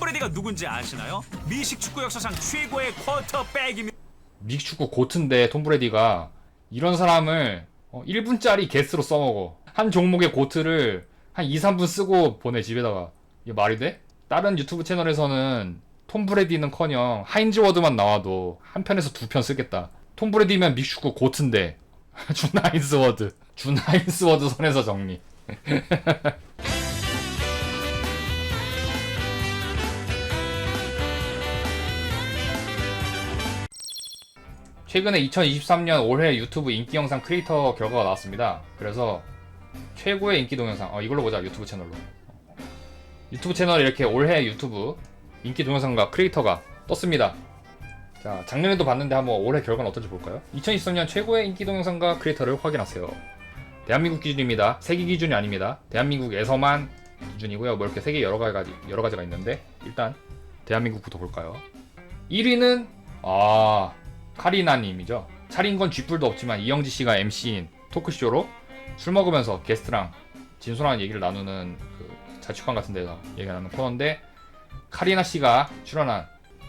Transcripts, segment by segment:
톰 브레디가 누군지 아시나요? 미식 축구 역사상 최고의 쿼터백입니다. 믹축구 고트인데 톰 브레디가 이런 사람을 어, 1분짜리 게스트로 써먹어. 한 종목의 고트를 한 2, 3분 쓰고 보내 집에다가. 이게 말이 돼? 다른 유튜브 채널에서는 톰 브레디는 커녕 하인즈 워드만 나와도 한 편에서 두 편 쓰겠다. 톰 브레디면 믹축구 고트인데 준 하인스 워드. 준 하인스 워드 선에서 정리. 최근에 2023년 올해 유튜브 인기 영상 크리에이터 결과가 나왔습니다. 그래서 최고의 인기 동영상, 어, 이걸로 보자, 유튜브 채널로. 유튜브 채널에 이렇게 올해 유튜브 인기 동영상과 크리에이터가 떴습니다. 자, 작년에도 봤는데 한번 올해 결과는 어떤지 볼까요? 2023년 최고의 인기 동영상과 크리에이터를 확인하세요. 대한민국 기준입니다. 세계 기준이 아닙니다. 대한민국에서만 기준이고요. 뭐 이렇게 세계 여러 가지 여러 가지가 있는데 일단 대한민국부터 볼까요? 1위는 아 카리나님이죠. 차린 건 쥐뿔도 없지만 이영지 씨가 MC인 토크쇼로 술 먹으면서 게스트랑 진솔한 얘기를 나누는 그 자취방 같은 데서 얘기 나누는 코너인데 카리나 씨가 출연한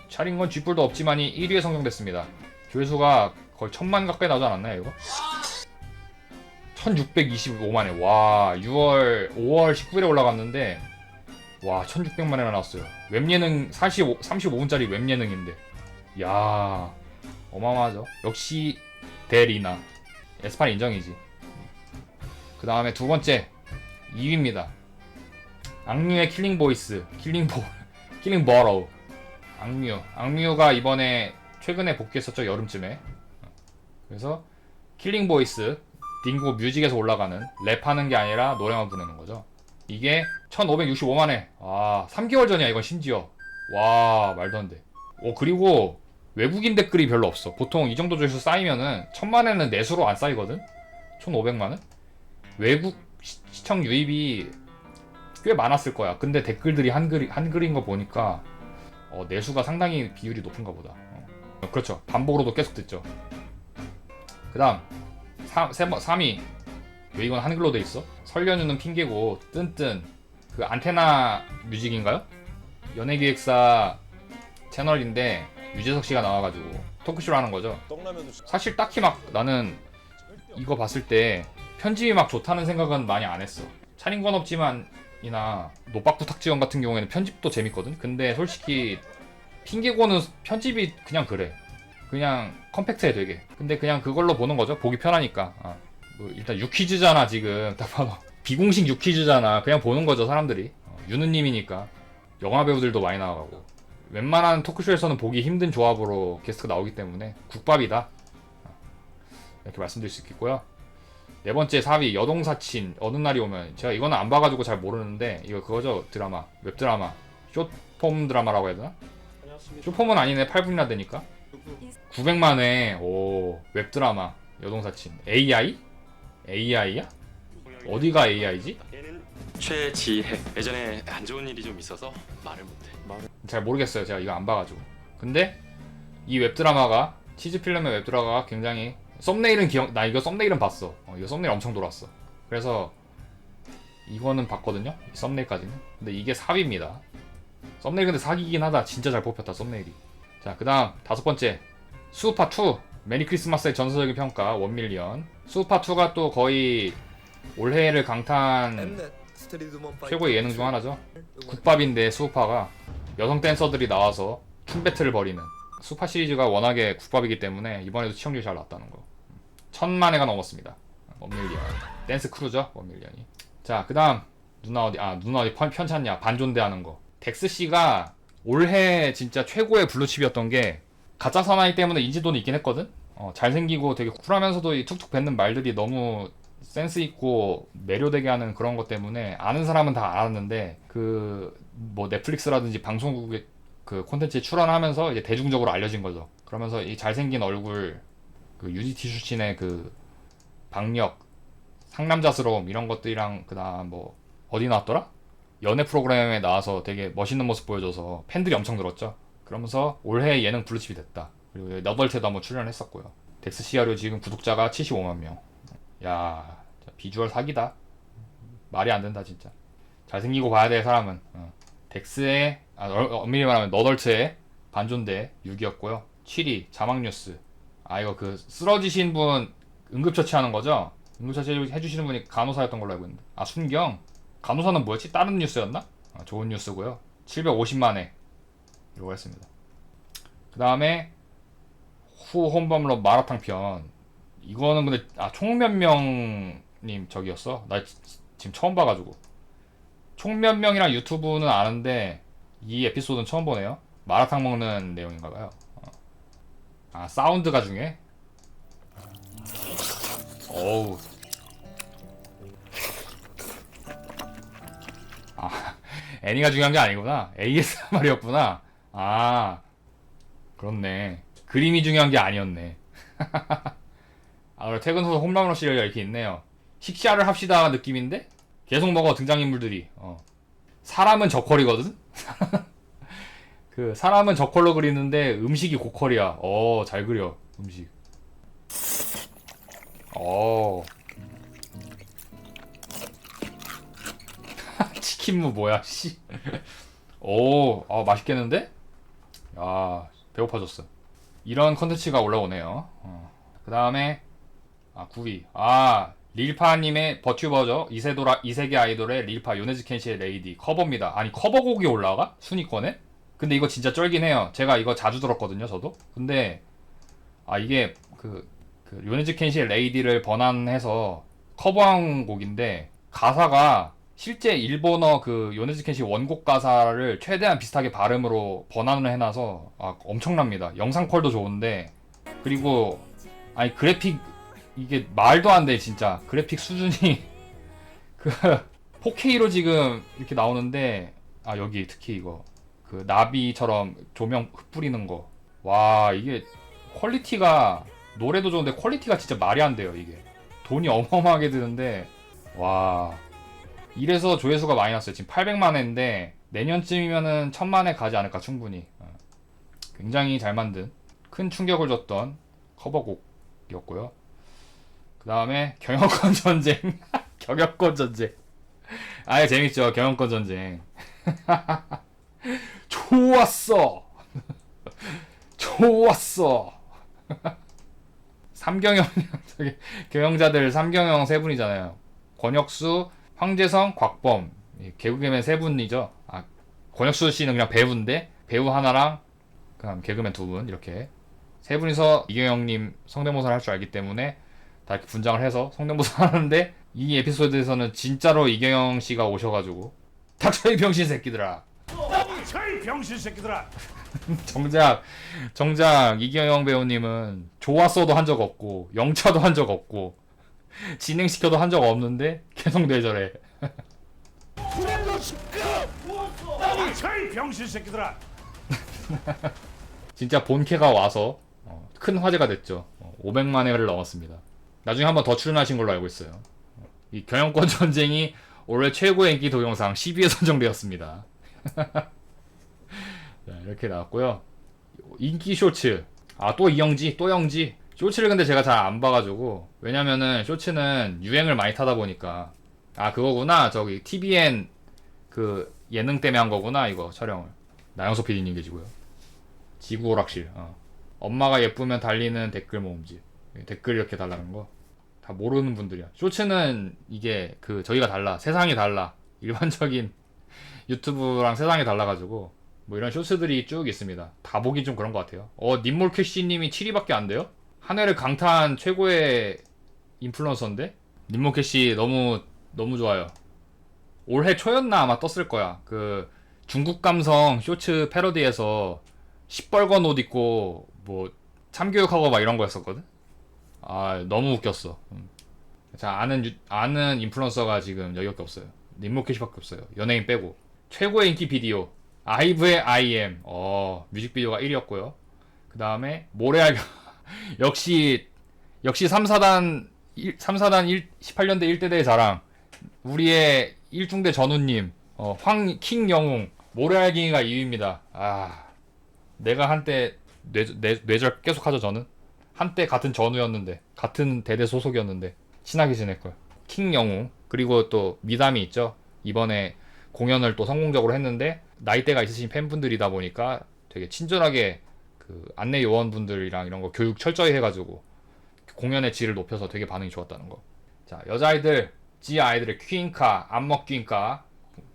차린 건 쥐뿔도 없지만이 1위에 선정됐습니다. 조회수가 거의 천만 가까이 나오지 않았나요, 이거? 1625만에 와 6월 5월 19일에 올라갔는데 와 1600만회나 나왔어요. 웹예능 45, 35분짜리 웹예능인데 야 어마어마하죠. 역시 대리나 에스판 인정이지. 그 다음에 두 번째 2위입니다. 악뮤의 킬링 보이스, 킬링 보, 킬링 버로우. 악뮤, 악뮤가 이번에 최근에 복귀했었죠 여름쯤에. 그래서 킬링 보이스, 딩고 뮤직에서 올라가는 랩하는 게 아니라 노래만 부르는 거죠. 이게 1565만회. 아 3개월 전이야 이건 심지어. 와 말도 안 돼. 오 그리고 외국인 댓글이 별로 없어. 보통 이 정도 조회수 쌓이면은 천만에는 내수로 안 쌓이거든. 1,500만은? 외국 시, 청 유입이 꽤 많았을 거야. 근데 댓글들이 한글 한글인 거 보니까 어, 내수가 상당히 비율이 높은가 보다. 어. 그렇죠. 반복으로도 계속 됐죠. 그다음 3, 3위 왜 이건 한글로 돼 있어? 설련유는 핑계고 뜬뜬 그 안테나 뮤직인가요? 연예기획사 채널인데 유재석 씨가 나와가지고 토크쇼를 하는 거죠. 사실 딱히 막 나는 이거 봤을 때 편집이 막 좋다는 생각은 많이 안 했어. 차린 건 없지만이나 노박부 탁지원 같은 경우에는 편집도 재밌거든. 근데 솔직히 핑계고는 편집이 그냥 그래. 그냥 컴팩트해 되게. 근데 그냥 그걸로 보는 거죠. 보기 편하니까. 아, 뭐 일단 유퀴즈잖아 지금 딱 봐도 비공식 유퀴즈잖아. 그냥 보는 거죠 사람들이. 어, 유느님이니까 영화 배우들도 많이 나가고. 웬만한 토크쇼에서는 보기 힘든 조합으로 게스트가 나오기 때문에 국밥이다. 이렇게 말씀드릴 수 있겠고요. 네 번째 4위 여동사친 어느 날이 오면 제가 이거는 안 봐가지고 잘 모르는데 이거 그거죠 드라마 웹드라마 쇼폼 드라마라고 해야 되나? 안녕하십니까. 쇼폼은 아니네 8분이나 되니까 900만회 오 웹드라마 여동사친 AI? AI야? 어디가 AI지? 최지혜 예전에 안 좋은 일이 좀 있어서 말을 못해 잘 모르겠어요. 제가 이거 안 봐가지고. 근데 이 웹드라마가 치즈 필름의 웹드라마가 굉장히 썸네일은 기억 나 이거 썸네일은 봤어. 어, 이거 썸네일 엄청 돌았어. 그래서 이거는 봤거든요. 이 썸네일까지는. 근데 이게 4위입니다. 썸네일 근데 사기긴 하다. 진짜 잘 뽑혔다 썸네일이. 자 그다음 다섯 번째 수우파 2 메리 크리스마스의 전설적인 평가 원밀리언. 수우파 2가 또 거의 올해를 강타한 최고의 예능 중 하나죠. 국밥인데 수우파가 여성 댄서들이 나와서 춤 배틀을 벌이는 수파 시리즈가 워낙에 국밥이기 때문에 이번에도 시청률이 잘 났다는 거. 천만 회가 넘었습니다. 원밀리언 댄스 크루죠 원밀리언이. 자 그 다음 누나 어디 아 누나 어디 편, 편찮냐 반존대 하는 거. 덱스 씨가 올해 진짜 최고의 블루칩이었던 게 가짜 사나이 때문에 인지도는 있긴 했거든. 어, 잘생기고 되게 쿨하면서도 이 툭툭 뱉는 말들이 너무 센스 있고 매료되게 하는 그런 것 때문에 아는 사람은 다 알았는데 그 뭐 넷플릭스라든지 방송국의 그 콘텐츠에 출연하면서 이제 대중적으로 알려진 거죠. 그러면서 이 잘생긴 얼굴 그 유지티 출신의 그 박력 상남자스러움 이런 것들이랑 그다음 뭐 어디 나왔더라? 연애 프로그램에 나와서 되게 멋있는 모습 보여줘서 팬들이 엄청 늘었죠. 그러면서 올해 예능 블루칩이 됐다. 그리고 너덜트도 한번 출연했었고요. 덱스 시아류 지금 구독자가 75만 명. 야 비주얼 사기다. 말이 안 된다 진짜. 잘생기고 봐야 될 사람은 어. 덱스의 아, 어, 엄밀히 말하면 너덜트의 반존대 6이었고요. 7위 자막뉴스. 아 이거 그 쓰러지신 분 응급처치하는 거죠? 응급처치 해주시는 분이 간호사였던 걸로 알고 있는데. 아 순경. 간호사는 뭐였지? 다른 뉴스였나? 아, 좋은 뉴스고요. 750만회 이거 했습니다. 그 다음에 후 혼밥러 마라탕 편. 이거는 근데 아 총면명님 저기였어. 나 지- 지금 처음 봐가지고. 총면명이랑 유튜브는 아는데 이 에피소드는 처음 보네요. 마라탕 먹는 내용인가봐요. 어. 아 사운드가 중에. 어우. 아 애니가 중요한 게 아니구나. ASMR이었구나. 아 그렇네. 그림이 중요한 게 아니었네. 아, 퇴근 후 홈런러 시리얼 이렇게 있네요. 식사를 합시다 느낌인데 계속 먹어 등장인물들이. 어. 사람은 저퀄이거든. 그 사람은 저퀄로 그리는데 음식이 고퀄이야. 어, 잘 그려 음식. 어. 치킨무 뭐야, 씨. 오, 아 맛있겠는데? 야, 배고파졌어. 이런 컨텐츠가 올라오네요. 어. 그 다음에 아 9위. 아 릴파님의 버튜버죠. 이세도라 이세계 아이돌의 릴파 요네즈 켄시의 레이디 커버입니다. 아니 커버곡이 올라가 순위권에? 근데 이거 진짜 쩔긴 해요. 제가 이거 자주 들었거든요, 저도. 근데 아 이게 그, 그 요네즈 켄시의 레이디를 번안해서 커버한 곡인데 가사가 실제 일본어 그 요네즈 켄시 원곡 가사를 최대한 비슷하게 발음으로 번안을 해놔서 아, 엄청납니다. 영상 퀄도 좋은데 그리고 아니 그래픽 이게 말도 안 돼 진짜. 그래픽 수준이. 그 4K로 지금 이렇게 나오는데 아 여기 특히 이거. 그 나비처럼 조명 흩뿌리는 거. 와 이게 퀄리티가 노래도 좋은데 퀄리티가 진짜 말이 안 돼요 이게. 돈이 어마어마하게 드는데 와. 이래서 조회수가 많이 났어요. 지금 800만 회인데 내년쯤이면은 1000만 회 가지 않을까 충분히. 어. 굉장히 잘 만든 큰 충격을 줬던 커버곡이었고요. 그 다음에 경영권 전쟁. 경영권 전쟁. 아예 재밌죠. 경영권 전쟁. 좋았어. 좋았어. 삼경영 저기 경영자들 삼경영 세 분이잖아요. 권혁수, 황재성, 곽범. 이 개그맨 세 분이죠. 아, 권혁수 씨는 그냥 배우인데 배우 하나랑 그다음 개그맨 두 분 이렇게 세 분이서 이경영님 성대모사를 할 줄 알기 때문에 다 이렇게 분장을 해서 성대모사 하는데 이 에피소드에서는 진짜로 이경영 씨가 오셔가지고 닥쳐 이 병신 새끼들아 저이 병신 새끼들아. 정작 정작 이경영 배우님은 좋았어도 한 적 없고 영차도 한 적 없고 진행시켜도 한 적 없는데 계속 뇌절해 저이 병신 새끼들아. 진짜 본캐가 와서 어, 큰 화제가 됐죠. 어, 500만 회를 넘었습니다. 나중에 한번 더 출연하신 걸로 알고 있어요. 어, 이 경영권 전쟁이 올해 최고의 인기 동영상 10위에 선정되었습니다. 자, 이렇게 나왔고요. 인기 쇼츠. 아, 또 이영지, 또 영지. 쇼츠를 근데 제가 잘 안 봐가지고. 왜냐면은 쇼츠는 유행을 많이 타다 보니까. 아, 그거구나. 저기 TVN 그 예능 때문에 한 거구나. 이거 촬영을. 나영석 PD님 계시고요. 지구 오락실. 어. 엄마가 예쁘면 달리는 댓글 모음집. 댓글 이렇게 달라는 거. 다 모르는 분들이야. 쇼츠는 이게 그 저희가 달라. 세상이 달라. 일반적인 유튜브랑 세상이 달라가지고 뭐 이런 쇼츠들이 쭉 있습니다. 다 보기 좀 그런 것 같아요. 어 님몰캐시님이 7위밖에 안 돼요? 한 해를 강타한 최고의 인플루언서인데 님몰캐시 너무 너무 좋아요. 올해 초였나 아마 떴을 거야. 그 중국 감성 쇼츠 패러디에서 시뻘건 옷 입고 뭐 참교육하고 막 이런 거였었거든. 아 너무 웃겼어. 음. 자 아는 유- 아는 인플루언서가 지금 여기밖에 없어요. 님모캐시밖에 없어요. 연예인 빼고 최고의 인기 비디오 아이브의 IM 어 뮤직비디오가 1위였고요. 그 다음에 모래알 역시 역시 3사단 1, 3사단 1, 18년대 1대대의 자랑 우리의 1중대 전우님 어, 황 킹 영웅 모래알갱이가 2위입니다. 아 내가 한때 뇌, 뇌, 뇌절 계속 하죠 저는 한때 같은 전우였는데 같은 대대 소속이었는데 친하게 지낼 거야. 킹 영웅 그리고 또 미담이 있죠. 이번에 공연을 또 성공적으로 했는데 나이대가 있으신 팬분들이다 보니까 되게 친절하게 그 안내 요원분들이랑 이런 거 교육 철저히 해가지고 공연의 질을 높여서 되게 반응이 좋았다는 거. 자 여자아이들 지 아이들의 퀸카 안먹 퀸카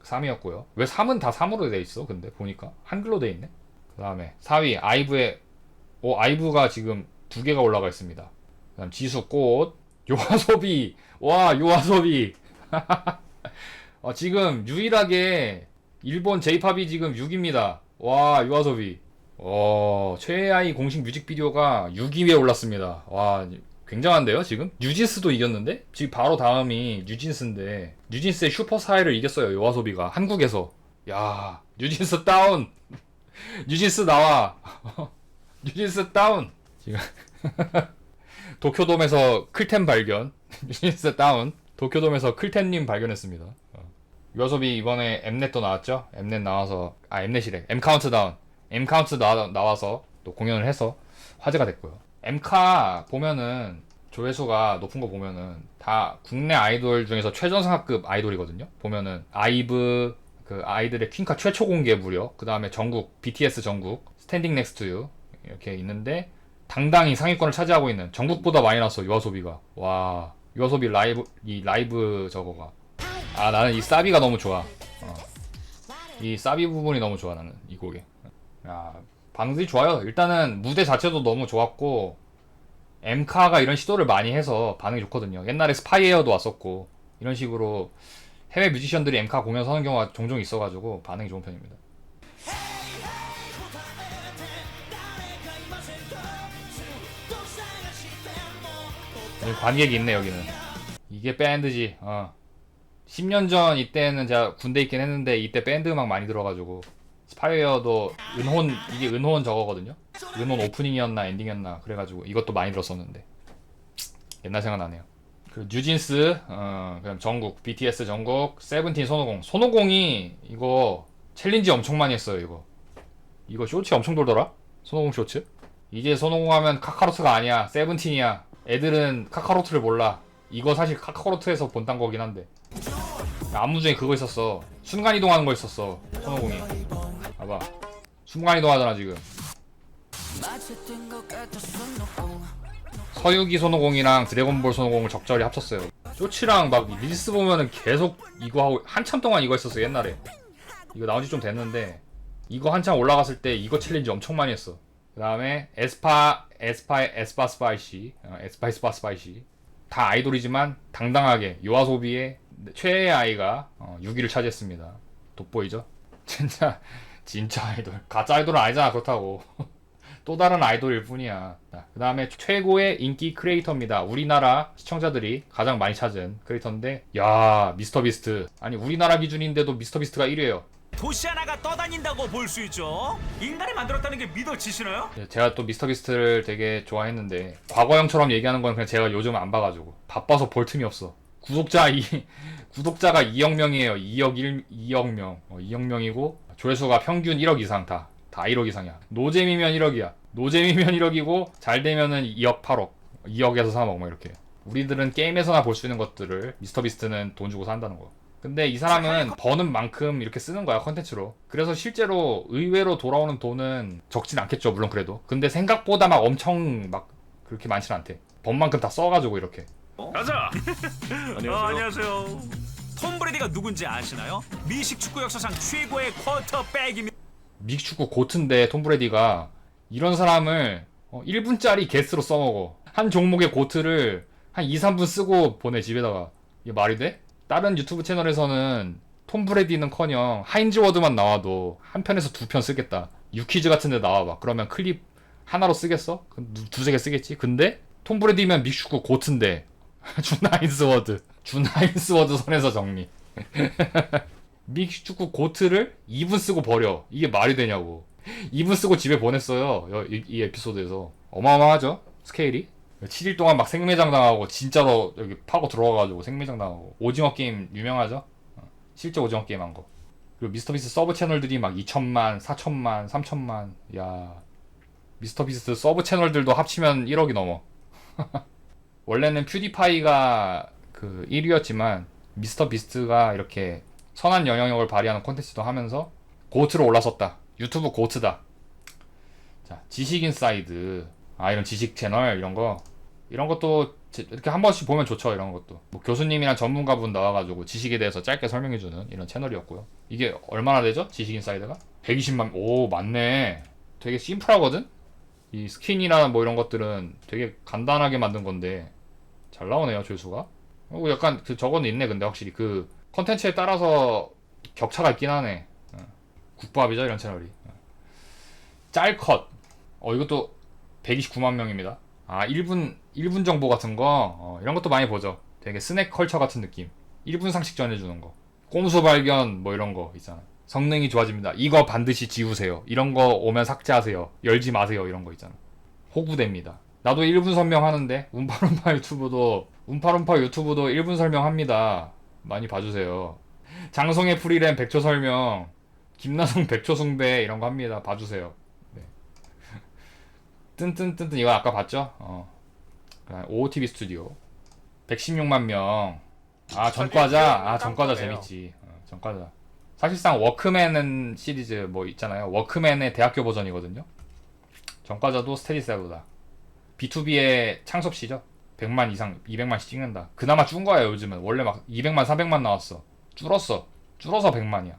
3위였고요. 왜 3은 다 3으로 돼 있어? 근데 보니까 한글로 돼 있네. 그 다음에 4위 아이브의 오 아이브가 지금 두 개가 올라가 있습니다. 그다음 지수 꽃 요아소비. 와 요아소비. 어, 지금 유일하게 일본 J-팝이 지금 6위입니다. 와 요아소비. 어 최애아이 공식 뮤직비디오가 6위에 올랐습니다. 와 굉장한데요 지금? 뉴진스도 이겼는데? 지금 바로 다음이 뉴진스인데 뉴진스의 슈퍼사이를 이겼어요 요아소비가. 한국에서. 야 뉴진스 다운. 뉴진스 나와. 뉴진스 다운 지금 도쿄돔에서 클템 발견 뉴진스 다운. 도쿄돔에서 클템님 발견했습니다. 어. 요아소비 이번에 엠넷도 나왔죠? 엠넷 나와서 아 엠넷이래. 엠카운트다운. 엠카운트 나, 나와서 또 공연을 해서 화제가 됐고요. 엠카 보면은 조회수가 높은 거 보면은 다 국내 아이돌 중에서 최전상급 아이돌이거든요. 보면은 아이브 그 아이들의 퀸카 최초 공개 무려 그 다음에 전국 BTS 전국 스탠딩 넥스트 유 이렇게 있는데 당당히 상위권을 차지하고 있는 전국보다 많이 났어 유아 소비가 와 유아 소비 라이브 이 라이브 저거가 아 나는 이 사비가 너무 좋아 어. 이 사비 부분이 너무 좋아 나는 이 곡에 야 방들이 좋아요 일단은 무대 자체도 너무 좋았고 엠카가 이런 시도를 많이 해서 반응이 좋거든요. 옛날에 스파이에어도 왔었고 이런 식으로 해외 뮤지션들이 엠카 공연 서는 경우가 종종 있어가지고 반응이 좋은 편입니다. 관객이 있네 여기는. 이게 밴드지. 어. 10년 전 이때는 제가 군대 있긴 했는데 이때 밴드 음악 많이 들어가지고 스파이어도 은혼 이게 은혼 저거거든요. 은혼 오프닝이었나 엔딩이었나 그래가지고 이것도 많이 들었었는데 옛날 생각나네요. 그 뉴진스, 어, 전국, BTS 전국, 세븐틴 손오공. 손오공이 이거 챌린지 엄청 많이 했어요 이거. 이거 쇼츠 엄청 돌더라. 손오공 쇼츠. 이제 손오공 하면 카카로트가 아니야. 세븐틴이야. 애들은 카카로트를 몰라. 이거 사실 카카로트에서 본딴 거긴 한데. 안무 중에 그거 있었어. 순간 이동하는 거 있었어. 손오공이. 봐봐. 순간 이동하잖아 지금. 서유기 손오공이랑 드래곤볼 손오공을 적절히 합쳤어요. 쇼치랑 막 릴스 보면은 계속 이거 하고 한참 동안 이거 했었어 옛날에. 이거 나온 지 좀 됐는데 이거 한참 올라갔을 때 이거 챌린지 엄청 많이 했어. 그 다음에 에스파 에스파 에스파 스파이시 어, 에스파 스파 스파이시. 다 아이돌이지만 당당하게 요아소비의 최애 아이가 어, 6위를 차지했습니다. 돋보이죠? 진짜 진짜 아이돌. 가짜 아이돌은 아니잖아 그렇다고. 또 다른 아이돌일 뿐이야. 그 다음에 최고의 인기 크리에이터입니다. 우리나라 시청자들이 가장 많이 찾은 크리에이터인데 야 미스터 비스트. 아니 우리나라 기준인데도 미스터 비스트가 1위에요 도시 하나가 떠다닌다고 볼 수 있죠. 인간이 만들었다는 게 믿어지시나요? 제가 또 미스터 비스트를 되게 좋아했는데 과거형처럼 얘기하는 건 그냥 제가 요즘 안 봐가지고 바빠서 볼 틈이 없어 구독자 이 구독자가 2억 명이에요 2억 1 2억 명 어, 2억 명이고 조회수가 평균 1억 이상 다. 다 1억 이상이야. 노잼이면 1억이야. 노잼이면 1억이고 잘 되면은 2억 8억. 2억에서 3억 뭐 이렇게. 우리들은 게임에서나 볼 수 있는 것들을 미스터 비스트는 돈 주고 산다는 거. 근데 이 사람은 버는 만큼 이렇게 쓰는 거야 컨텐츠로. 그래서 실제로 의외로 돌아오는 돈은 적진 않겠죠 물론 그래도. 근데 생각보다 막 엄청 막 그렇게 많진 않대. 번 만큼 다 써가지고 이렇게. 가자. 안녕하세요. 안녕하세요. 톰 브레디가 누군지 아시나요? 미식 축구 역사상 최고의 쿼터백입니다. 믹축구 고트인데 톰 브레디가 이런 사람을 어, 1분짜리 게스트로 써먹어. 한 종목의 고트를 한 2, 3분 쓰고 보내 집에다가. 이게 말이 돼? 다른 유튜브 채널에서는 톰 브레디는커녕 하인즈 워드만 나와도 한 편에서 두 편 쓰겠다. 유퀴즈 같은 데 나와봐. 그러면 클립 하나로 쓰겠어? 그 두- 두세 개 쓰겠지? 근데 톰 브레디면 믹축구 고트인데 준 하인스 워드. 준 하인스 워드 선에서 정리. 믹축구 고트를 2분 쓰고 버려. 이게 말이 되냐고. 2분 쓰고 집에 보냈어요. 여- 이, 이 에피소드에서. 어마어마하죠? 스케일이? 7일 동안 막 생매장 당하고 진짜로 여기 파고 들어와가지고 생매장 당하고 오징어 게임 유명하죠? 어, 실제 오징어 게임 한 거. 그리고 미스터비스 서브 채널들이 막 2천만, 4천만, 3천만. 야 미스터비스 서브 채널들도 합치면 1억이 넘어. 원래는 퓨디파이가 그 1위였지만 미스터 비스트가 이렇게 선한 영향력을 발휘하는 콘텐츠도 하면서 고트로 올라섰다. 유튜브 고트다. 자, 지식인 사이드. 아, 이런 지식 채널, 이런 거. 이런 것도 제- 이렇게 한 번씩 보면 좋죠, 이런 것도. 뭐 교수님이나 전문가분 나와가지고 지식에 대해서 짧게 설명해주는 이런 채널이었고요. 이게 얼마나 되죠? 지식인사이드가? 120만, 오, 맞네. 되게 심플하거든? 이 스킨이나 뭐 이런 것들은 되게 간단하게 만든 건데, 잘 나오네요, 조회수가. 어, 약간 그 저거는 있네, 근데 확실히. 그 컨텐츠에 따라서 격차가 있긴 하네. 어. 국밥이죠, 이런 채널이. 어. 짤컷. 어, 이것도 129만 명입니다. 아, 1분, 1분 정보 같은 거, 어, 이런 것도 많이 보죠. 되게 스낵 컬처 같은 느낌. 1분 상식 전해주는 거. 꼼수 발견, 뭐 이런 거 있잖아. 성능이 좋아집니다. 이거 반드시 지우세요. 이런 거 오면 삭제하세요. 열지 마세요. 이런 거 있잖아. 호구됩니다. 나도 1분 설명하는데, 운파운파 유튜브도, 운파운파 유튜브도 1분 설명합니다. 많이 봐주세요. 장성의 프리랜 100초 설명, 김나성 100초 숭배 이런 거 합니다. 봐주세요. 네. 뜬뜬뜬뜬 이거 아까 봤죠? 어. OOTV 스튜디오 116만 명. 아 전과자. 아 전과자 재밌지. 어, 전과자. 사실상 워크맨은 시리즈 뭐 있잖아요. 워크맨의 대학교 버전이거든요. 전과자도 스테디셀러다. B2B의 창섭 씨죠. 100만 이상, 200만씩 찍는다. 그나마 준 거야 요즘은. 원래 막 200만, 400만 나왔어. 줄었어. 줄어서 100만이야.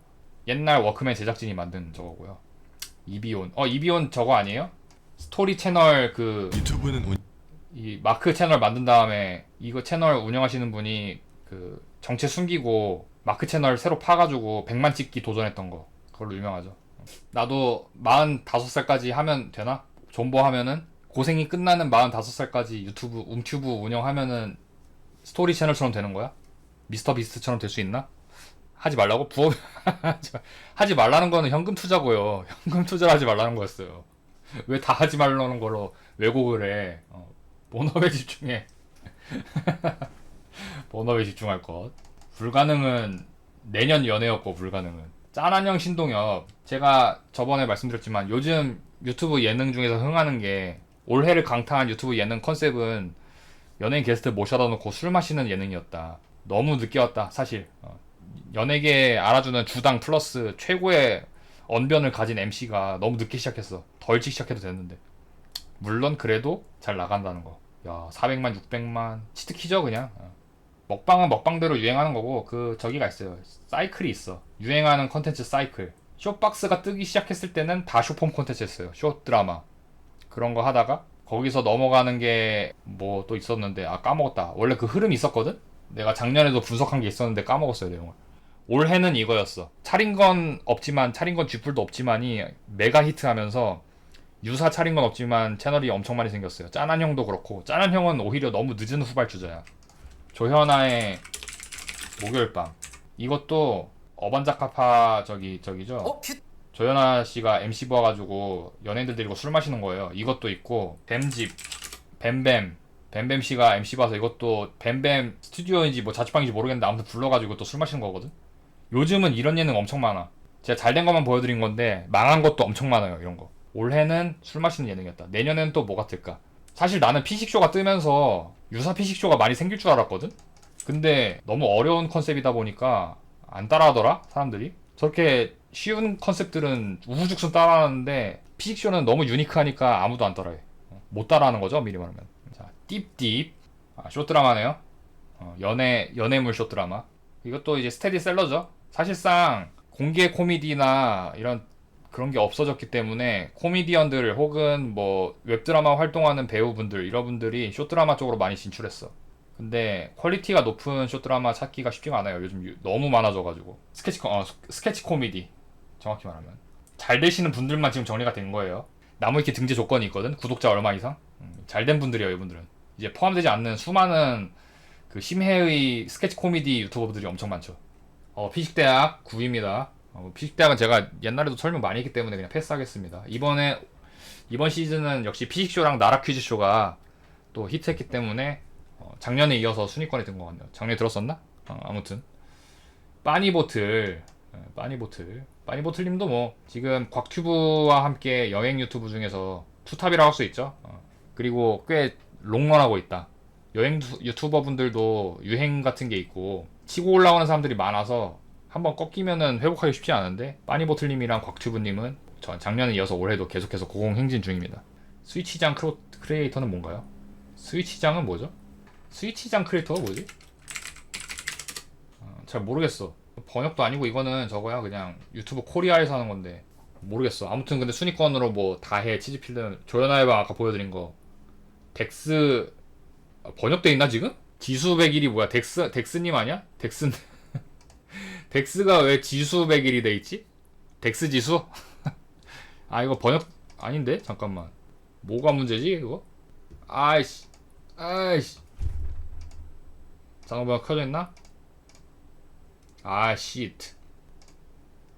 옛날 워크맨 제작진이 만든 저거고요. 이비온. 어 이비온 저거 아니에요? 스토리 채널 그 유튜브는 운... 이 마크 채널 만든 다음에 이거 채널 운영하시는 분이 그 정체 숨기고 마크 채널 새로 파가지고 100만 찍기 도전했던 거 그걸로 유명하죠. 나도 45살까지 하면 되나? 존버 하면은 고생이 끝나는 45살까지 유튜브 움튜브 운영하면은 스토리 채널처럼 되는 거야? 미스터 비스트처럼 될 수 있나? 하지 말라고 부업 하지 말라는 거는 현금 투자고요. 현금 투자를 하지 말라는 거였어요. 왜 다 하지 말라는 걸로 왜곡을 해? 어, 본업에 집중해. 본업에 집중할 것. 불가능은 내년 연애였고 불가능은. 짠한형 신동엽. 제가 저번에 말씀드렸지만 요즘 유튜브 예능 중에서 흥하는 게 올해를 강타한 유튜브 예능 컨셉은 연예인 게스트 모셔다 놓고 술 마시는 예능이었다. 너무 늦게 왔다 사실. 어, 연예계 알아주는 주당 플러스 최고의 언변을 가진 MC가 너무 늦게 시작했어. 더 일찍 시작해도 됐는데. 물론 그래도 잘 나간다는 거. 야, 400만, 600만 치트키죠 그냥. 어. 먹방은 먹방대로 유행하는 거고 그 저기가 있어요. 사이클이 있어. 유행하는 컨텐츠 사이클. 쇼박스가 뜨기 시작했을 때는 다 쇼폼 컨텐츠였어요. 쇼 드라마. 그런 거 하다가 거기서 넘어가는 게 뭐 또 있었는데 아 까먹었다. 원래 그 흐름 이 있었거든. 내가 작년에도 분석한 게 있었는데 까먹었어요 내용을. 올해는 이거였어. 차린 건 없지만 차린 건 쥐뿔도 없지만이 메가 히트하면서 유사 차린 건 없지만 채널이 엄청 많이 생겼어요. 짠한 형도 그렇고 짠한 형은 오히려 너무 늦은 후발주자야. 조현아의 목요일 밤 이것도 어반자카파 저기 저기죠. 어? 피... 조연아 씨가 MC 부와가지고 연예인들 데리고 술 마시는 거예요. 이것도 있고 뱀집, 뱀뱀, 뱀뱀 씨가 MC 봐서 이것도 뱀뱀 스튜디오인지 뭐 자취방인지 모르겠는데 아무튼 불러가지고 또 술 마시는 거거든. 요즘은 이런 예능 엄청 많아. 제가 잘된 것만 보여드린 건데 망한 것도 엄청 많아요. 이런 거. 올해는 술 마시는 예능이었다. 내년엔 또 뭐가 될까? 사실 나는 피식쇼가 뜨면서 유사 피식쇼가 많이 생길 줄 알았거든. 근데 너무 어려운 컨셉이다 보니까 안 따라하더라 사람들이. 저렇게 쉬운 컨셉들은 우후죽순 따라하는데 피식쇼는 너무 유니크하니까 아무도 안 따라해. 어, 못 따라하는 거죠 미리 말하면. 자, 딥딥 아, 쇼드라마네요. 어, 연애 연애물 쇼드라마. 이것도 이제 스테디셀러죠. 사실상 공개 코미디나 이런 그런 게 없어졌기 때문에 코미디언들 혹은 뭐 웹드라마 활동하는 배우분들 이런 분들이 쇼드라마 쪽으로 많이 진출했어. 근데 퀄리티가 높은 쇼드라마 찾기가 쉽지가 않아요. 요즘 유- 너무 많아져가지고 스케치 코- 어, 스- 스케치 코미디 정확히 말하면 잘 되시는 분들만 지금 정리가 된 거예요. 나무위키 등재 조건이 있거든. 구독자 얼마 이상. 음, 잘된 분들이에요, 이분들은. 이제 포함되지 않는 수많은 그 심해의 스케치 코미디 유튜버들이 엄청 많죠. 어, 피식대학 9위입니다. 어, 피식대학은 제가 옛날에도 설명 많이 했기 때문에 그냥 패스하겠습니다. 이번에 이번 시즌은 역시 피식쇼랑 나라 퀴즈쇼가 또 히트했기 때문에 어, 작년에 이어서 순위권에 든 것 같네요. 작년에 들었었나? 어, 아무튼 빠니보틀 예, 빠니보틀 빠니보틀님도 뭐 지금 곽튜브와 함께 여행 유튜브 중에서 투탑이라고 할 수 있죠. 어, 그리고 꽤 롱런하고 있다. 여행 두- 유튜버 분들도 유행 같은 게 있고 치고 올라오는 사람들이 많아서 한번 꺾이면은 회복하기 쉽지 않은데 빠니보틀님이랑 곽튜브님은 저 작년에 이어서 올해도 계속해서 고공행진 중입니다. 스위치장 크로, 크리에이터는 뭔가요? 스위치장은 뭐죠? 스위치장 크리에이터가 뭐지? 어, 잘 모르겠어. 번역도 아니고 이거는 저거야 그냥 유튜브 코리아에서 하는 건데 모르겠어. 아무튼 근데 순위권으로 뭐 다해 치즈필드 조연아이바 아까 보여드린 거 덱스 아, 번역돼 있나 지금? 지수 100일이 뭐야? 덱스 덱스님 아니야? 덱스 덱스가 왜 지수 100일이 돼 있지? 덱스 지수? 아 이거 번역 아닌데 잠깐만 뭐가 문제지 이거? 아이씨 아이씨 잠깐만 켜져 있나? 아 시트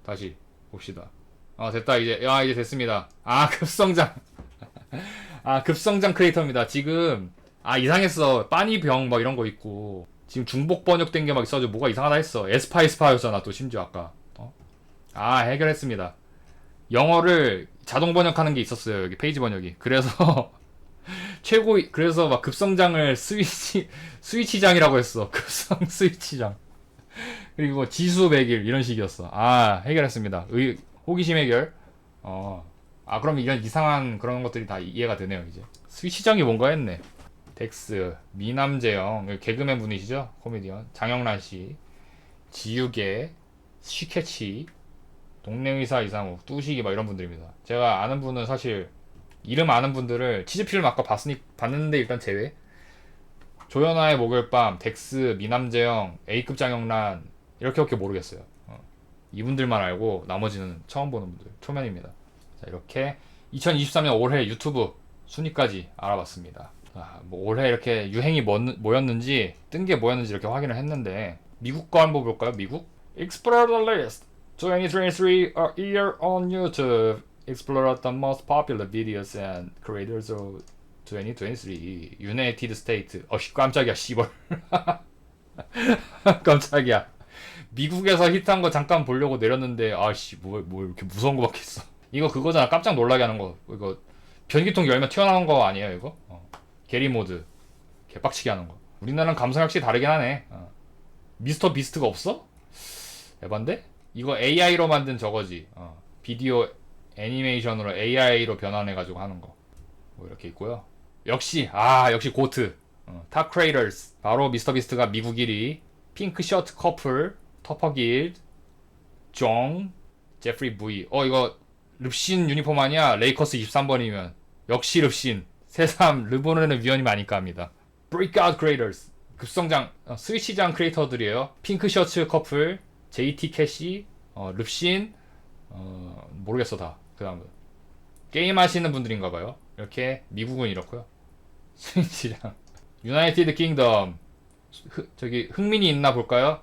다시 봅시다 아 됐다 이제 야 이제 됐습니다 아 급성장 아 급성장 크리에이터입니다 지금 아 이상했어. 빠니병 막 이런 거 있고. 지금 중복 번역된 게 막 있어가지고 뭐가 이상하다 했어. 에스파 에스파였잖아 또 심지어 아까. 어? 아 해결했습니다. 영어를 자동 번역하는 게 있었어요 여기 페이지 번역이. 그래서 최고 그래서 막 급성장을 스위치 스위치장이라고 했어. 급성 스위치장. 그리고 지수 100일 이런 식이었어. 아 해결했습니다. 의, 호기심 해결. 어아 그럼 이런 이상한 그런 것들이 다 이해가 되네요 이제. 스위치장이 뭔가 했네 덱스 미남재영 개그맨 분이시죠? 코미디언. 장영란 씨 지유계 시케치 동네 의사 이상욱 뚜시기 막 이런 분들입니다. 제가 아는 분은 사실 이름 아는 분들을 치즈필름 아까 봤으니 봤는데 일단 제외. 조연아의 목요일 밤 덱스 미남재영 A급 장영란 이렇게밖에 모르겠어요. 어. 이분들만 알고 나머지는 처음 보는 분들 초면입니다. 자 이렇게 2023년 올해 유튜브 순위까지 알아봤습니다 아, 뭐 올해 이렇게 유행이 뭐, 뭐였는지 뜬 게 뭐였는지 이렇게 확인을 했는데 미국 거 한번 볼까요? 미국? Explore the list 2023 a year on YouTube. Explore the most popular videos and creators of 2023 United States. 어씨 깜짝이야 씨벌 깜짝이야. 미국에서 히트한 거 잠깐 보려고 내렸는데 아씨 뭐, 뭐 이렇게 무서운 거밖에 있어. 이거 그거잖아. 깜짝 놀라게 하는 거. 이거 변기통 열면 튀어나오는 거 아니에요 이거? 어. 게리 모드. 개빡치게 하는 거. 우리나라는 감성 역시 다르긴 하네. 어. 미스터 비스트가 없어? 에반데? 이거 AI로 만든 저거지. 어. 비디오 애니메이션으로 AI로 변환해가지고 하는 거. 뭐 이렇게 있고요. 역시 아 역시 고트. 어. 탑 크레이터스 바로 미스터 비스트가 미국 1위. 핑크 셔츠 커플 터퍼 길드 종 제프리 부이 어 이거 릅신 유니폼 아니야? 레이커스 23번이면. 역시 릅신 새삼 르보르는 위원이 많으니까 합니다. Breakout Creators 급성장 어, 스위치장 크리에이터들이에요. 핑크 셔츠 커플, JT 캐시, 어, 릅신 어, 모르겠어 다. 그다음은 게임 하시는 분들인가 봐요. 이렇게 미국은 이렇고요. 스위치장 유나이티드 킹덤 저기 흥민이 있나 볼까요?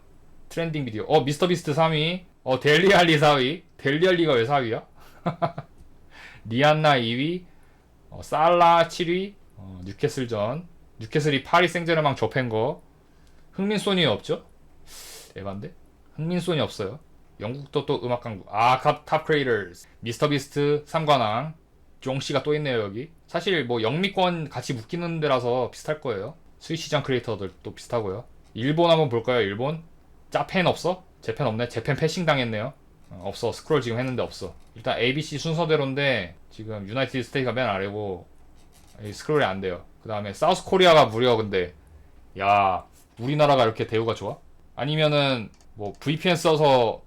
트렌딩 비디오. 어 미스터 비스트 3위. 어 델리 알리 4위. 델리 알리가 왜 4위야? 리안나 2위. 어, 살라 7위, 어, 뉴캐슬전, 뉴캐슬이 파리 생제르맹 접한 거, 흥민소니 없죠? 에반데? 흥민소니 없어요. 영국도 또 음악 강국, 아, 탑, 탑 크리에이터스, 미스터 비스트, 삼관왕, 종씨가 또 있네요, 여기. 사실 뭐 영미권 같이 묶이는 데라서 비슷할 거예요. 스위치장 크리에이터들 또 비슷하고요. 일본 한번 볼까요, 일본? 짜펜 없어? 제펜 없네? 제펜 패싱 당했네요. 어, 없어. 스크롤 지금 했는데 없어. 일단 ABC 순서대로인데 지금 유나이티드 스테이트가 맨 아래고 이 스크롤이 안 돼요. 그 다음에 사우스 코리아가 무려 근데 야 우리나라가 이렇게 대우가 좋아? 아니면은 뭐 VPN 써서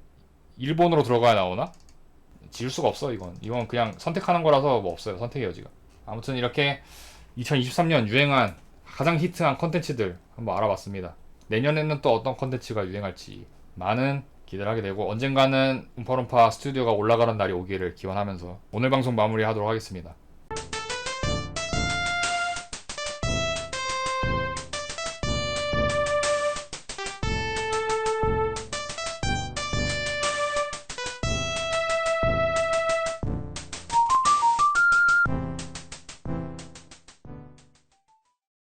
일본으로 들어가야 나오나? 지울 수가 없어 이건. 이건 그냥 선택하는 거라서 뭐 없어요. 선택의 여지가. 아무튼 이렇게 2023년 유행한 가장 히트한 컨텐츠들 한번 알아봤습니다. 내년에는 또 어떤 컨텐츠가 유행할지 많은 기대를 하게 되고 언젠가는 음파룸파 스튜디오가 올라가는 날이 오기를 기원하면서 오늘 방송 마무리하도록 하겠습니다.